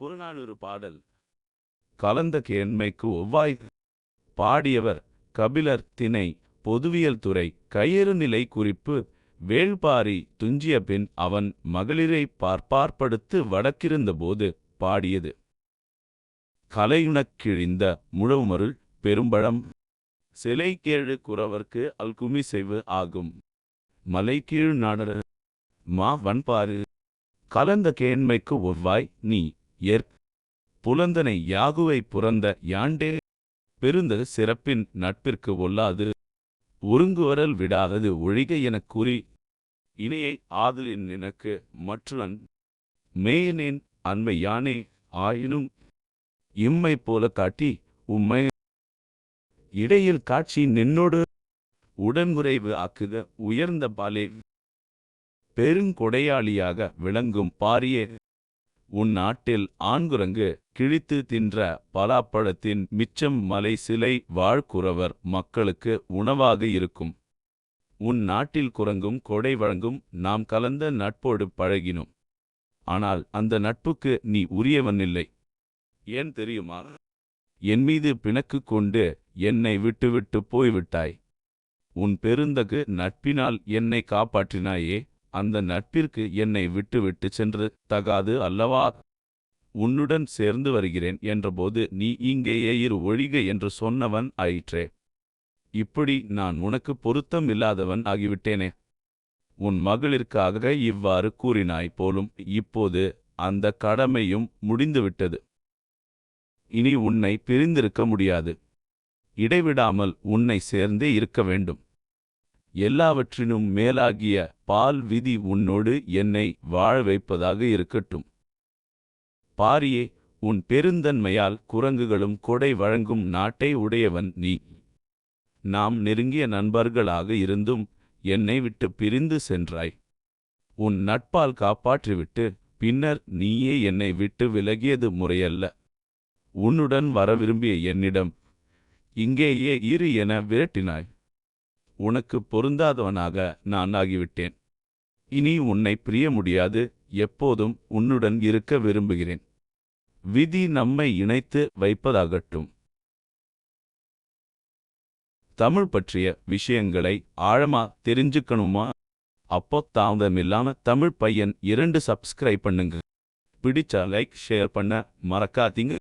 புறநானூறு பாடல். கலந்த கேண்மைக்கு ஒவ்வாய் பாடியவர் கபிலர் திணை பொதுவியல் துறை கையறுநிலை குறிப்பு வேள்பாரி துஞ்சிய பின் அவன் மகளிரை பார்ப்பார்ப்படுத்து வடக்கிருந்தபோது பாடியது. கலையுணக்கிழிந்த முழவுமருள் பெரும்பழம் சிலை கேழு குறவர்க்கு அல்குமி செய்வு ஆகும். மலை கீழ் மா வன்பாரு கலந்த கேண்மைக்கு ஒவ்வாய் நீ ஏற். புலந்தனை யாகுவை புறந்த யாண்டே. பெருந்த சிறப்பின் நட்பிற்கு ஒல்லாது. ஒருங்குவரல் விடாதது ஒழிக எனக் கூறி. இணையை ஆதலின் நினக்கு மற்றன் மேயனேன் அன்மை யானே ஆயினும். இம்மை போல காட்டி உம்மை. இடையில் காட்சி நின்னோடு. உடன்குறைவு ஆக்குக உயர்ந்த பாலே. பெருங்கொடையாளியாக விளங்கும் பாரியே. உன் நாட்டில் ஆண்குரங்கு கிழித்து தின்ற பலாப்பழத்தின் மிச்சம் மலை சிலை வாழ்குறவர் மக்களுக்கு உணவாக இருக்கும். உன் நாட்டில் குரங்கும் கொடை வழங்கும் நாம் கலந்த நட்போடு பழகினோம். ஆனால் அந்த நட்புக்கு நீ உரியவனில்லை ஏன் தெரியுமா? என் மீது பிணக்கு கொண்டு என்னை விட்டுவிட்டு போய்விட்டாய். உன் பெருந்தகு நட்பினால் என்னை காப்பாற்றினாயே. அந்த நட்பிற்கு என்னை விட்டுவிட்டு சென்று தகாது அல்லவா? உன்னுடன் சேர்ந்து வருகிறேன் என்றபோது நீ இங்கேயே இரு ஒழிக என்று சொன்னவன் ஆயிற்றே. இப்படி நான் உனக்கு பொருத்தம் இல்லாதவன் ஆகிவிட்டேனே. உன் மகளிற்காக இவ்வாறு கூறினாய் போலும் இப்போது அந்த கடமையும் முடிந்துவிட்டது. இனி உன்னை பிரிந்திருக்க முடியாது. இடைவிடாமல் உன்னை சேர்ந்தே இருக்க வேண்டும். எல்லாவற்றினும் மேலாகிய பால் விதி உன்னோடு என்னை வாழ வைப்பதாக இருக்கட்டும். பாரியே உன் பெருந்தன்மையால் குரங்குகளும் கொடை வழங்கும் நாட்டை உடையவன் நீ. நாம் நெருங்கிய நண்பர்களாக இருந்தும் என்னை விட்டு பிரிந்து சென்றாய். உன் நட்பால் காப்பாற்றிவிட்டு பின்னர் நீயே என்னை விட்டு விலகியது முறையல்ல. உன்னுடன் வர விரும்பிய என்னிடம் இங்கேயே இரு என விரட்டினாய். உனக்கு பொருந்தாதவனாக நான் ஆகிவிட்டேன். இனி உன்னை பிரிய முடியாது எப்போதும் உன்னுடன் இருக்க விரும்புகிறேன். விதி நம்மை இணைத்து வைப்பதாகட்டும். தமிழ் பற்றிய விஷயங்களை ஆழமா தெரிஞ்சுக்கணுமா? அப்போ தாமதமில்லாம தமிழ் பையன் இரண்டு சப்ஸ்கிரைப் பண்ணுங்க. பிடிச்சா லைக் ஷேர் பண்ண மறக்காதீங்க.